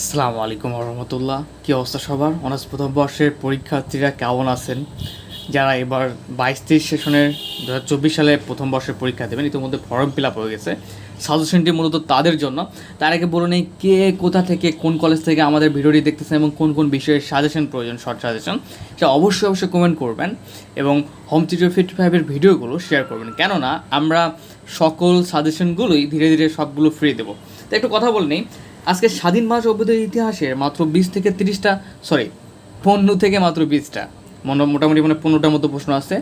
আসসালামু আলাইকুম রহমতুল্লাহ কী অবস্থা সবার? অনার্স প্রথম বর্ষের পরীক্ষার্থীরা কেমন আছেন? যারা এবার বাইশ তেইশ সেশনের দু হাজার চব্বিশ সালে প্রথম বর্ষের পরীক্ষা দেবেন, ইতিমধ্যে ফর্ম ফিল আপ হয়ে গেছে। সাজেশনটি মূলত তাদের জন্য। তার আগে বলে নেই কে কোথা থেকে, কোন কলেজ থেকে আমাদের ভিডিওটি দেখতেছেন এবং কোন কোন বিষয়ে সাজেশন প্রয়োজন, শর্ট সাজেশন, সেটা অবশ্যই অবশ্যই কমেন্ট করবেন এবং হোম থিয়েটার ফিফটি ফাইভের ভিডিওগুলো শেয়ার করবেন। কেননা আমরা সকল সাজেশনগুলোই ধীরে ধীরে সবগুলো ফ্রি দেবো। তো একটু কথা বলে নিই আজকে স্বাধীন ভাষা অভ্যুদয়ের ইতিহাসের মাত্র বিশ থেকে তিরিশটা সরি পনেরো থেকে মাত্র বিশটা। মোটামুটি মানে পনেরোটার মতো প্রশ্ন আছে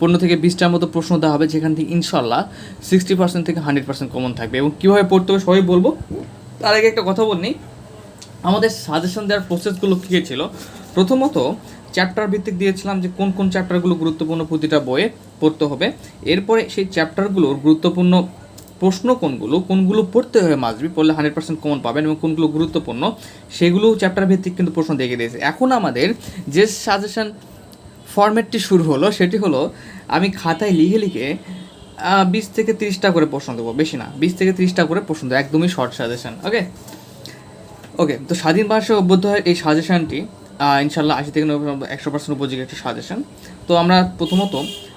পনেরো থেকে বিশটার মতো প্রশ্ন দেওয়া হবে যেখান থেকে ইনশাল্লাহ সিক্সটি পার্সেন্ট থেকে হান্ড্রেড পার্সেন্ট কমন থাকবে। এবং কীভাবে পড়তে হবে সবাই বলব। তার আগে একটা কথা বলি আমাদের সাজেশন দেওয়ার প্রসেসগুলো কী ছিল? প্রথমত চ্যাপ্টার ভিত্তিক দিয়েছিলাম যে কোন কোন চ্যাপ্টারগুলো গুরুত্বপূর্ণ প্রতিটা বইয়ে পড়তে হবে। এরপরে সেই চ্যাপ্টারগুলোর গুরুত্বপূর্ণ প্রশ্ন কোনগুলো? কোনগুলো পড়তে হবে মাসবি পড়লে হান্ড্রেড পার্সেন্ট কমন পাবেন এবং কোনগুলো গুরুত্বপূর্ণ, সেগুলো চ্যাপ্টার ভিত্তিক কিন্তু প্রশ্ন দেখে দিয়েছে। এখন আমাদের যে সাজেশন ফরম্যাটটি শুরু হলো, সেটি হলো আমি খাতায় লিখে লিখে বিশ থেকে তিরিশটা করে প্রশ্ন দেবো, বেশি না, বিশ থেকে তিরিশটা করে প্রশ্ন দেবো, একদমই শর্ট সাজেশন ওকে ওকে তো স্বাধীন ভাষা অভ্যুদয়ের এই সাজেশনটি ইনশাল্লাহ আশি থেকে নব্বই, একশো পার্সেন্ট উপযোগী একটা সাজেশন তো আমরা প্রথমত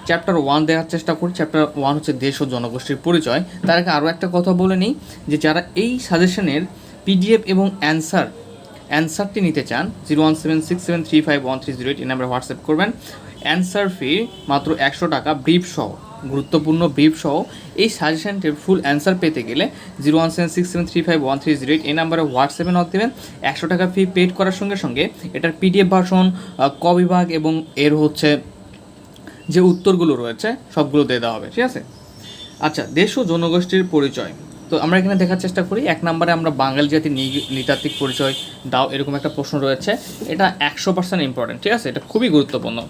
চ্যাপ্টার ওয়ান দেওয়ার চেষ্টা করি। চ্যাপ্টার ওয়ান হচ্ছে দেশ ও জনগোষ্ঠীর পরিচয়। তার আগে আরও একটা কথা বলে নিই, যে যারা এই সাজেশনের পিডিএফ এবং অ্যান্সার অ্যান্সারটি নিতে চান zero one seven six seven three five one three zero eight এই নাম্বারে হোয়াটসঅ্যাপ করবেন। অ্যান্সার ফি মাত্র একশো টাকা ব্রিফ সহ, গুরুত্বপূর্ণ ব্রিফ সহ এই সাজেশনটির ফুল অ্যান্সার পেতে গেলে zero one seven six seven three five one three zero eight এই নাম্বারে হোয়াটসঅ্যাপে নক দেবেন। একশো টাকা ফি পেড করার সঙ্গে সঙ্গে এটার পিডিএফ ভার্সন ক বিভাগ এবং এর হচ্ছে যে উত্তরগুলো রয়েছে, সবগুলো দিয়ে দেওয়া হবে, ঠিক আছে? আচ্ছা দেশ ও জনগোষ্ঠীর পরিচয়। তো আমরা এখানে দেখার চেষ্টা করি, এক নম্বরে আমরা বাঙালি জাতির নি- নৃতাত্ত্বিক পরিচয় দাও, এরকম একটা প্রশ্ন রয়েছে। এটা একশো পার্সেন্ট ইম্পর্টেন্ট ঠিক আছে? এটা খুবই গুরুত্বপূর্ণ।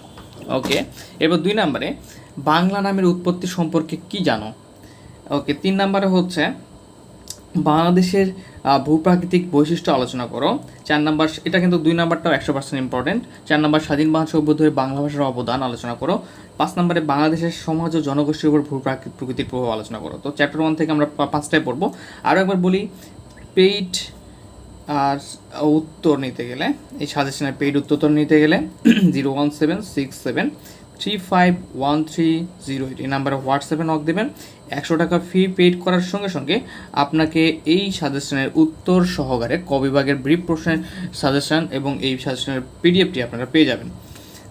ওকে এবার দুই নম্বরে, বাংলা নামের উৎপত্তি সম্পর্কে কি জানো? ওকে তিন নম্বরে হচ্ছে বাংলাদেশের ভূপ্রাকৃতিক বৈশিষ্ট্য আলোচনা করো। চার নাম্বার, এটা কিন্তু দুই নাম্বারটাও একশো পার্সেন্ট ইম্পর্টেন্ট চার নাম্বার, স্বাধীন অভ্যুদয়ে বাংলা ভাষার অবদান আলোচনা করো। পাঁচ নম্বরে, বাংলাদেশের সমাজ ও জনগোষ্ঠীর উপর ভূপ্রাকৃতিক প্রকৃতির প্রভাব আলোচনা করো। তো চ্যাপ্টার ওয়ান থেকে আমরা পাঁচটায় পড়ব। আরও একবার বলি পেইড আর উত্তর নিতে গেলে, এই সাজেশনের পেইড উত্তর নিতে গেলে zero one seven six seven three five one three zero eight এই নাম্বারে হোয়াটসঅ্যাপে নক দেবেন। একশো টাকা ফি পেড করার সঙ্গে সঙ্গে আপনাকে এই সাজেশনের উত্তর সহকারে কবিভাগের বিভাগের ব্রিফ প্রশ্নের সাজেশন এবং এই সাজেশনের পিডিএফটি আপনারা পেয়ে যাবেন।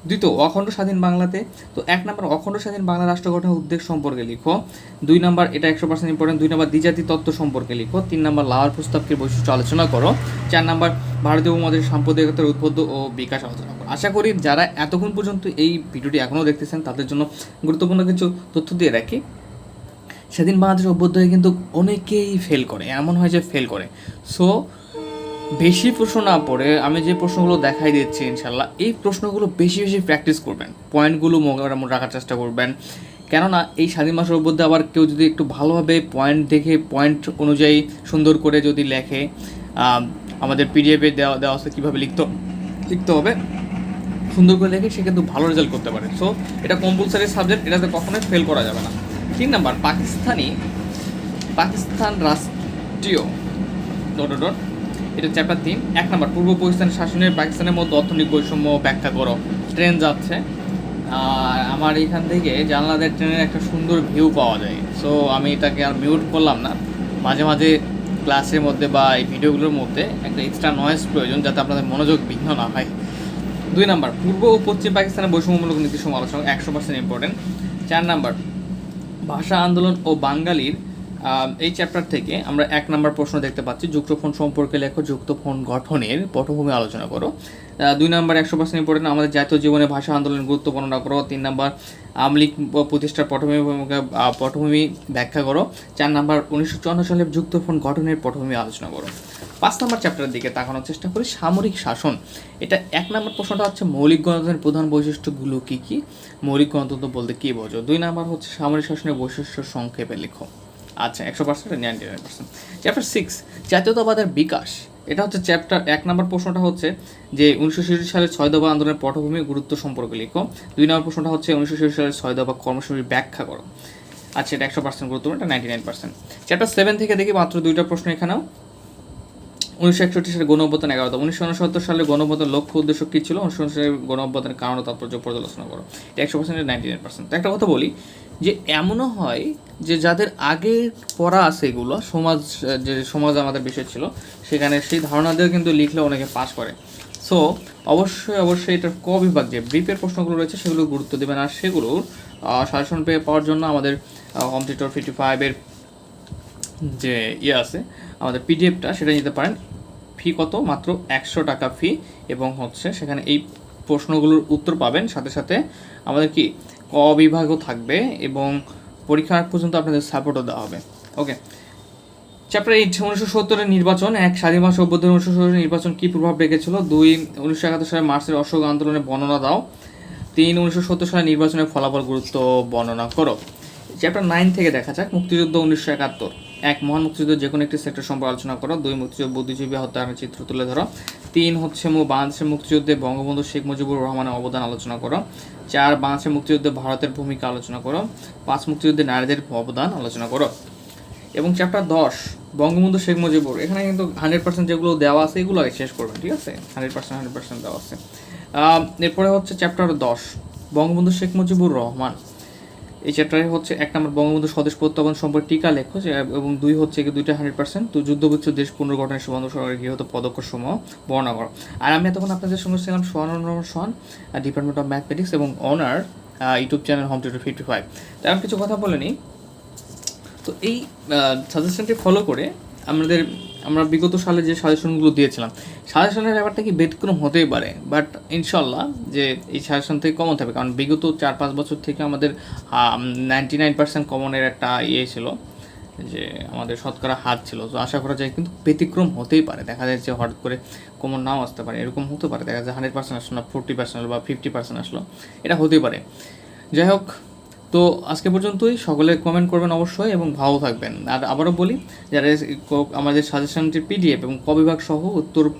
দ্বিতীয়, অখণ্ড স্বাধীন বাংলাতে, তো এক নম্বর অখণ্ড স্বাধীন বাংলা রাষ্ট্র গঠনের উদ্বেগ সম্পর্কে লিখো। দুই নম্বর, এটা একশো পার্সেন্ট ইম্পর্টেন্ট দুই নম্বর দ্বিজাতি তত্ত্ব সম্পর্কে লিখো। তিন নম্বর লাওয়ার প্রস্তাবকে বৈশিষ্ট্য আলোচনা করো। চার নম্বর, ভারতীয় উপমহাদেশের সাম্প্রদায়িকতার উদ্বুদ্ধ ও বিকাশ আলোচনা করো। আশা করি যারা এতক্ষণ পর্যন্ত এই ভিডিওটি এখনও দেখতেছেন, তাদের জন্য গুরুত্বপূর্ণ কিছু তথ্য দিয়ে রাখি। সেদিন বাংলাদেশ অভ্যুদয়ে কিন্তু অনেকেই ফেল করে, এমন হয় যে ফেল করে। সো বেশি প্রশ্ন না পড়ে আমি যে প্রশ্নগুলো দেখাই দিচ্ছি, ইনশাল্লাহ, এই প্রশ্নগুলো বেশি বেশি প্র্যাকটিস করবেন। পয়েন্টগুলো মোটামুটি রাখার চেষ্টা করবেন। কেননা, এই স্বাধীন মাসের মধ্যে আবার কেউ যদি একটু ভালোভাবে পয়েন্ট দেখে পয়েন্ট অনুযায়ী সুন্দর করে যদি লেখে আমাদের পিডিএফে দেওয়া দেওয়া আছে কীভাবে লিখতে লিখতে হবে। সুন্দর করে লেখে সে কিন্তু ভালো রেজাল্ট করতে পারে। সো এটা কম্পালসারি সাবজেক্ট এটাতে কখনোই ফেল করা যাবে না। তিন নাম্বার, পাকিস্তানি, পাকিস্তান রাষ্ট্রীয় ডট ডট এটা চ্যাপ্টার তিন। এক নম্বর, পূর্ব পাকিস্তান শাসনের পাকিস্তানের মধ্যে অর্থনৈতিক বৈষম্য ব্যাখ্যা করো। ট্রেন যাচ্ছে। আর আমার এখান থেকে জানলাদের ট্রেনের একটা সুন্দর ভিউ পাওয়া যায়। সো আমি এটাকে আর মিউট করলাম না। মাঝে মাঝে ক্লাসের মধ্যে বা এই ভিডিওগুলোর মধ্যে একটা এক্সট্রা নয়েজ প্রয়োজন যাতে আপনাদের মনোযোগ বিঘ্ন না হয়। দুই নাম্বার, পূর্ব ও পশ্চিম পাকিস্তানের বৈষম্যমূলক নীতি সমালোচনা একশো পার্সেন্ট ইম্পর্টেন্ট চার নাম্বার, ভাষা আন্দোলন ও বাঙালির এই চ্যাপ্টার থেকে আমরা এক নম্বর প্রশ্ন দেখতে পাচ্ছি, যুক্তফোন সম্পর্কে লেখো, যুক্তফোন গঠনের পটভূমি আলোচনা করো। দুই নম্বর একশো পার্সেন্ট ইম্পর্টেন্ট আমাদের জাতীয় জীবনে ভাষা আন্দোলনের গুরুত্ব বর্ণনা করো তিন নম্বর, আমলিক প্রতিষ্ঠার পটভূমি পটভূমি ব্যাখ্যা করো। চার নম্বর, উনিশশো চুয়ান্ন সালে যুক্তফোন গঠনের পটভূমি আলোচনা করো। পাঁচ নম্বর চ্যাপ্টারের দিকে তাকানোর চেষ্টা করি, সামরিক শাসন। এটা এক নম্বর প্রশ্নটা হচ্ছে, মৌলিক গণতন্ত্রের প্রধান বৈশিষ্ট্যগুলো কী কী? মৌলিক গণতন্ত্র বলতে কী বোঝো? দুই নম্বর হচ্ছে, সামরিক শাসনের বৈশিষ্ট্য সংক্ষেপে লেখো। আচ্ছা একশো percent ninety nine percent chapter six জাতীয়তাবাদের বিকাশ। এটা হচ্ছে চ্যাপ্টার এক নম্বর প্রশ্নটা হচ্ছে যে উনিশশো সালের ছয় দফা আন্দোলনের পটভূমি গুরুত্ব সম্পর্কে লিখো। দুই নম্বর প্রশ্নটা হচ্ছে উনিশশো ছেষট্টি সালের ছয় দফা কর্মসূচির ব্যাখ্যা করো। আচ্ছা এটা একশো পার্সেন্ট গুরুত্বপূর্ণ এটা ninety nine percent chapter seven থেকে দেখি মাত্র দুইটা প্রশ্ন এখানেও। উনিশশো একষট্টি সালে গণঅভ্যুত্থান এগারোতম উনিশশো উনসত্তর সালে গণঅভ্যুত্থান লক্ষ্য উদ্দেশ্য কী ছিল? উনিশশো সালে গণঅভ্যুত্থানের কারণ তাৎপর্য পর্যালোচনা করো। এটা একশো পার্সেন্ট নাইনটি নাইন পার্সেন্ট একটা কথা বলি যে এমনও হয় যে যাদের আগে পড়া আছে এগুলো, সমাজ, যে সমাজ আমাদের বিষয় ছিল, সেখানে সেই ধারণা দিয়ে কিন্তু লিখলে অনেকে পাশ করে। সো অবশ্যই অবশ্যই এটার ক বিভাগ যে ব্রিফের প্রশ্নগুলো রয়েছে সেগুলো গুরুত্ব দেবেন আর সেগুলোর সাজেশন পেয়ে পাওয়ার জন্য আমাদের হোম থিয়েটার ফিফটি ফাইভের যে ইয়ে আছে, আমাদের পিডিএফটা সেটা নিতে পারেন। ফি কত? মাত্র একশো টাকা ফি এবং হচ্ছে সেখানে এই প্রশ্নগুলোর উত্তর পাবেন। সাথে সাথে আমাদের কি ক বিভাগও থাকবে এবং পরীক্ষা পর্যন্ত আপনাদের সাপোর্টও দেওয়া হবে। ওকে চ্যাপ্টার এইট উনিশশো সত্তরের নির্বাচন, এক স্বাধীন মাস অভ্যন্তরীণ উনিশশো সত্তরের নির্বাচন কী প্রভাব রেখেছিল? দুই, উনিশশো একাত্তর সালে মার্চের অশোক আন্দোলনের বর্ণনা দাও। তিন, উনিশশো সত্তর সালে নির্বাচনের ফলাফল গুরুত্ব বর্ণনা করো। চ্যাপ্টার নাইন থেকে দেখা যাক, মুক্তিযুদ্ধ উনিশশো একাত্তর। এক মহান মুক্তিযুদ্ধ যে কোনো একটি সেক্টর সম্পর্কে আলোচনা করো। দুই মুক্তিযুদ্ধ, বুদ্ধিজীবী হত্যাকাণ্ডের চিত্র তুলে ধরো। তিন হচ্ছে মু বাংলাদেশের মুক্তিযুদ্ধে বঙ্গবন্ধু শেখ মুজিবুর রহমানের অবদান আলোচনা করো। চার, বাংলাদেশের মুক্তিযুদ্ধে ভারতের ভূমিকা আলোচনা করো। পাঁচ, মুক্তিযুদ্ধে নারীদের অবদান আলোচনা করো। এবং চ্যাপ্টার দশ, বঙ্গবন্ধু শেখ মুজিবুর, এখানে কিন্তু হান্ড্রেড পার্সেন্ট যেগুলো দেওয়া আছে এগুলো আগে শেষ করবেন ঠিক আছে? হান্ড্রেড পার্সেন্ট হান্ড্রেড পার্সেন্ট দেওয়া আছে। এরপরে হচ্ছে চ্যাপ্টার দশ, বঙ্গবন্ধু শেখ মুজিবুর রহমান। এই চ্যাপ্টারে হচ্ছে এক নম্বর, বঙ্গবন্ধু স্বদেশ প্রত্যাবর্তন সম্পর্কে টিকা লেখো এবং দুই হচ্ছে দুইটা হান্ড্রেড পার্সেন্ট তো যুদ্ধবিচ্ছ দেশ পুনর্গঠনের সুবন্ধ সরকারের গৃহীত পদক্ষেপ সমূহ বর্ণনা করো। আর আমি এতক্ষণ আপনাদের সঙ্গে ছিলাম Sohan Sohan department of mathematics এবং owner YouTube channel home tutor fifty five তো আমি কিছু কথা বলে নিই। তো এই সাজেশনটি ফলো করে আমাদের আমরা বিগত সালে যে সাজেশনগুলো দিয়েছিলাম, সাজেশনের ব্যাপারটা কি ব্যতিক্রম হতেই পারে? বাট ইনশাল্লাহ যে এই সাজেশন থেকে কমন থাকবে, কারণ বিগত চার পাঁচ বছর থেকে আমাদের নাইনটি নাইন পার্সেন্ট কমনের একটা ইয়ে ছিল, যে আমাদের শতকরা হাত ছিল। তো আশা করা যায় কিন্তু ব্যতিক্রম হতেই পারে। দেখা যায় যে হঠাৎ করে কমন নাও আসতে পারে। এরকম হতে পারে। দেখা যায় হান্ড্রেড পার্সেন্ট আসলো না ফোরটি পার্সেন্ট বা ফিফটি পার্সেন্ট আসলো। এটা হতেই পারে। যাই হোক তো আজকে পর্যন্তই। সকলে কমেন্ট করবেন অবশ্যই এবং ভালো থাকবেন। আর আবারও বলি, যারা আমাদের সাজেশনটির পিডিএফ এবং কবিভাগ সহ উত্তর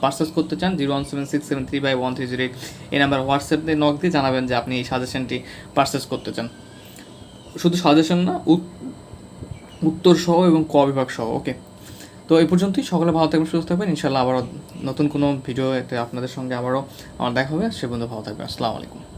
পার্সেস করতে চান zero one seven six seven three by one three zero eight এই নাম্বার হোয়াটসঅ্যাপে নক দিয়ে জানাবেন যে আপনি এই সাজেশনটি পার্সেস করতে চান। শুধু সাজেশন না, উত- উত্তর সহ এবং ক বিভাগ সহ ওকে তো এই পর্যন্তই। সকলে ভালো থাকবেন, সুস্থ থাকবেন। ইনশাল্লাহ আবারও নতুন কোনো ভিডিও এতে আপনাদের সঙ্গে আবারও আমার দেখা হবে। সে পর্যন্ত ভালো থাকবেন। আসসালামু আলাইকুম।